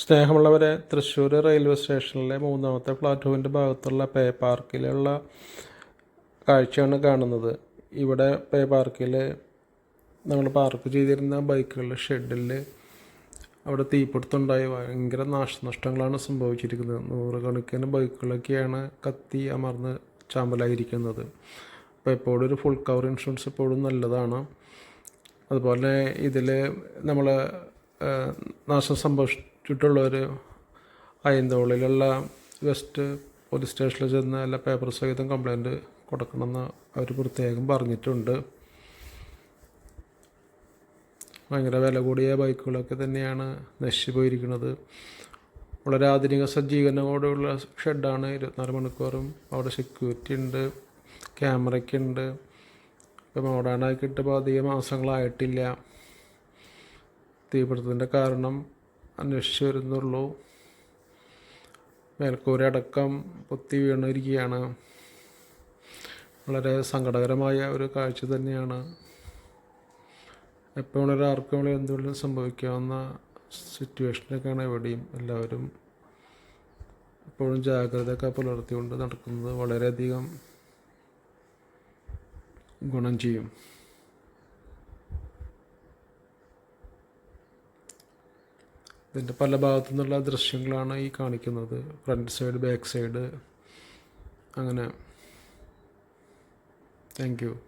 സ്നേഹമുള്ളവരെ തൃശ്ശൂർ റെയിൽവേ സ്റ്റേഷനിലെ മൂന്നാമത്തെ പ്ലാറ്റ്ഫോമിന്റെ ഭാഗത്തുള്ള പേ പാർക്കിലുള്ള കാഴ്ചയാണ് കാണുന്നത്. ഇവിടെ പേ പാർക്കിൽ നമ്മൾ പാർക്ക് ചെയ്തിരുന്ന ബൈക്കുകളുടെ ഷെഡിൽ അവിടെ തീപിടുത്തുണ്ടായി ഭയങ്കര നാശനഷ്ടങ്ങളാണ് സംഭവിച്ചിരിക്കുന്നത്. നൂറുകണക്കിന് ബൈക്കുകളൊക്കെയാണ് കത്തി അമർന്ന് ചാമ്പലായിരിക്കുന്നത്. അപ്പോൾ എപ്പോഴും ഒരു ഫുൾ കവർ ഇൻഷുറൻസ് എപ്പോഴും നല്ലതാണ്. അതുപോലെ ഇതിൽ നമ്മൾ നാശം സംഭവിച്ചിട്ടുള്ളവർ അയന്തോളിലുള്ള വെസ്റ്റ് പോലീസ് സ്റ്റേഷനിൽ ചെന്ന് എല്ലാ പേപ്പർ സഹിതം കംപ്ലൈന്റ് കൊടുക്കണമെന്ന് അവർ പ്രത്യേകം പറഞ്ഞിട്ടുണ്ട്. ഭയങ്കര വില കൂടിയ ബൈക്കുകളൊക്കെ തന്നെയാണ് നശിച്ചു പോയിരിക്കുന്നത് വളരെ ആധുനിക സജ്ജീകരണങ്ങളോടെയുള്ള ഷെഡാണ് ഇരുപത്തിനാല് മണിക്കൂറും അവിടെ സെക്യൂരിറ്റി ഉണ്ട് ക്യാമറയ്ക്ക് ഉണ്ട്. ഇപ്പോൾ മോഡേണായി കിട്ടിയപ്പോൾ അധികം മാസങ്ങളായിട്ടില്ല. തീപിടുത്തത്തിന്റെ കാരണം അന്വേഷിച്ച് വരുന്നുള്ളൂ മേൽക്കൂര അടക്കം പൊത്തി വീണിരിക്കുകയാണ്. വളരെ സങ്കടകരമായ ഒരു കാഴ്ച തന്നെയാണ്. എപ്പോഴും ആർക്കും വേണമെങ്കിലും എന്തുകൊണ്ടും സംഭവിക്കാവുന്ന സിറ്റുവേഷനിലേക്കാണ് എവിടെയും എല്ലാവരും എപ്പോഴും ജാഗ്രതയൊക്കെ പുലർത്തിക്കൊണ്ട് നടക്കുന്നത് വളരെയധികം ഗുണം ചെയ്യും. ഇതിന്റെ പല ഭാഗത്തു നിന്നുള്ള ദൃശ്യങ്ങളാണ് ഈ കാണിക്കുന്നത്. Front side back side. അങ്ങനെ. Thank you